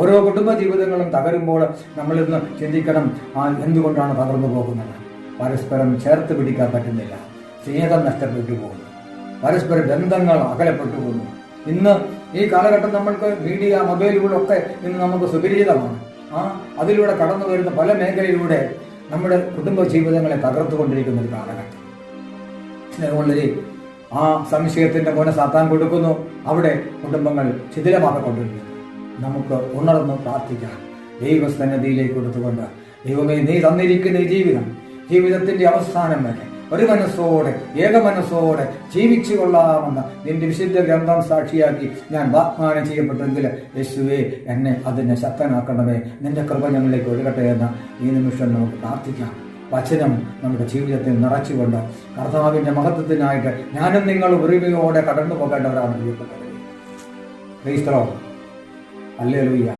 ഓരോ കുടുംബ ജീവിതങ്ങളും തകരുമ്പോൾ നമ്മളിന്ന് ചിന്തിക്കണം എന്തുകൊണ്ടാണ് തകർന്നു പോകുന്നത്? പരസ്പരം ചേർത്ത് പിടിക്കാൻ പറ്റുന്നില്ല. സ്നേഹം നഷ്ടപ്പെട്ടു പോകുന്നു. പരസ്പര ബന്ധങ്ങൾ അകലപ്പെട്ടു പോകുന്നു. ഇന്ന് ഈ കാലഘട്ടം നമ്മൾക്ക് മീഡിയ മൊബൈലുകളൊക്കെ ഇന്ന് നമുക്ക് സുപരിചിതമാണ്. ആ അതിലൂടെ കടന്നു വരുന്ന പല മേഖലയിലൂടെ നമ്മുടെ കുടുംബ ജീവിതങ്ങളെ തകർത്തുകൊണ്ടിരിക്കുന്ന ഒരു കാലഘട്ടം. സ്നേഹമുള്ളവരെ ആ സംശയത്തിന്റെ മോനെ സാത്താൻ കൊടുക്കുന്നു. അവിടെ കുടുംബങ്ങൾ ശിഥിലമാക്കക്കൊണ്ടിരിക്കുന്നു നമുക്ക് ഉണർന്ന് പ്രാർത്ഥിക്കാം. ദൈവസന്നദ്ധിയിലേക്ക് കൊടുത്തുകൊണ്ട് ദൈവമേ നീ തന്നിരിക്കുന്ന ജീവിതം ജീവിതത്തിന്റെ അവസാനം വരെ ഒരു മനസ്സോടെ ഏക മനസ്സോടെ ജീവിച്ചു കൊള്ളാമെന്ന് നിന്റെ വിശുദ്ധ ഗ്രന്ഥം സാക്ഷിയാക്കി ഞാൻ വാഗ്ദാനം ചെയ്യപ്പെട്ടെങ്കിൽ യേശുവേ എന്നെ അതിനെ ശക്തനാക്കണമേ. നിന്റെ കൃപ ഞങ്ങളിലേക്ക് ഒഴുകട്ടെ എന്ന് ഈ നിമിഷം നമുക്ക് പ്രാർത്ഥിക്കാം. വചനം നമ്മുടെ ജീവിതത്തിൽ നിറച്ചുകൊണ്ട് കർത്താവിന്റെ മഹത്വത്തിനായിട്ട് ഞാനും നിങ്ങൾ ഉറിമയോടെ കടന്നു പോകേണ്ടവരാണ് ക്രൈസ്തവം அல்லேலூயா